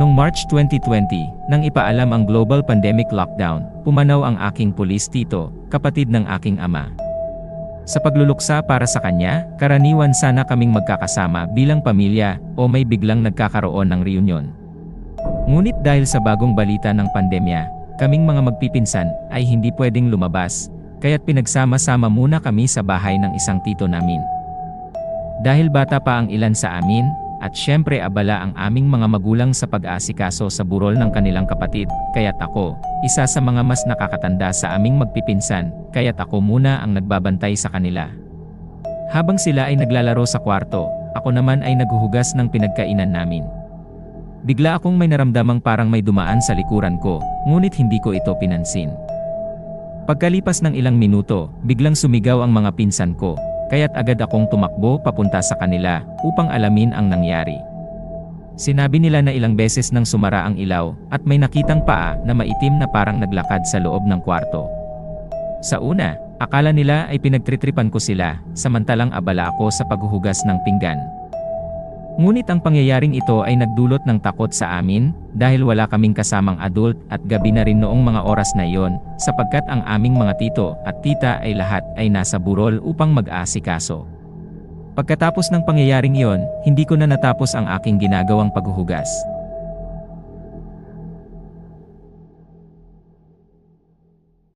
Noong March 2020, nang ipaalam ang global pandemic lockdown, pumanaw ang aking pulis tito, kapatid ng aking ama. Sa pagluluksa para sa kanya, karaniwan sana kaming magkakasama bilang pamilya o may biglang nagkakaroon ng reunion. Ngunit dahil sa bagong balita ng pandemya, kaming mga magpipinsan ay hindi pwedeng lumabas, kaya't pinagsama-sama muna kami sa bahay ng isang tito namin. Dahil bata pa ang ilan sa amin, at syempre abala ang aming mga magulang sa pag-aasikaso sa burol ng kanilang kapatid, kaya't ako, isa sa mga mas nakakatanda sa aming magpipinsan, kaya't ako muna ang nagbabantay sa kanila. Habang sila ay naglalaro sa kwarto, ako naman ay naghuhugas ng pinagkainan namin. Bigla akong may naramdamang parang may dumaan sa likuran ko, ngunit hindi ko ito pinansin. Pagkalipas ng ilang minuto, biglang sumigaw ang mga pinsan ko, kaya't agad akong tumakbo papunta sa kanila upang alamin ang nangyari. Sinabi nila na ilang beses nang sumara ang ilaw at may nakitang paa na maitim na parang naglakad sa loob ng kwarto. Sa una, akala nila ay pinagtritripan ko sila, samantalang abala ako sa paghuhugas ng pinggan. Ngunit ang pangyayaring ito ay nagdulot ng takot sa amin dahil wala kaming kasamang adult at gabi na rin noong mga oras na iyon sapagkat ang aming mga tito at tita ay lahat ay nasa burol upang mag-aasikaso. Pagkatapos ng pangyayaring iyon, hindi ko na natapos ang aking ginagawang paghuhugas.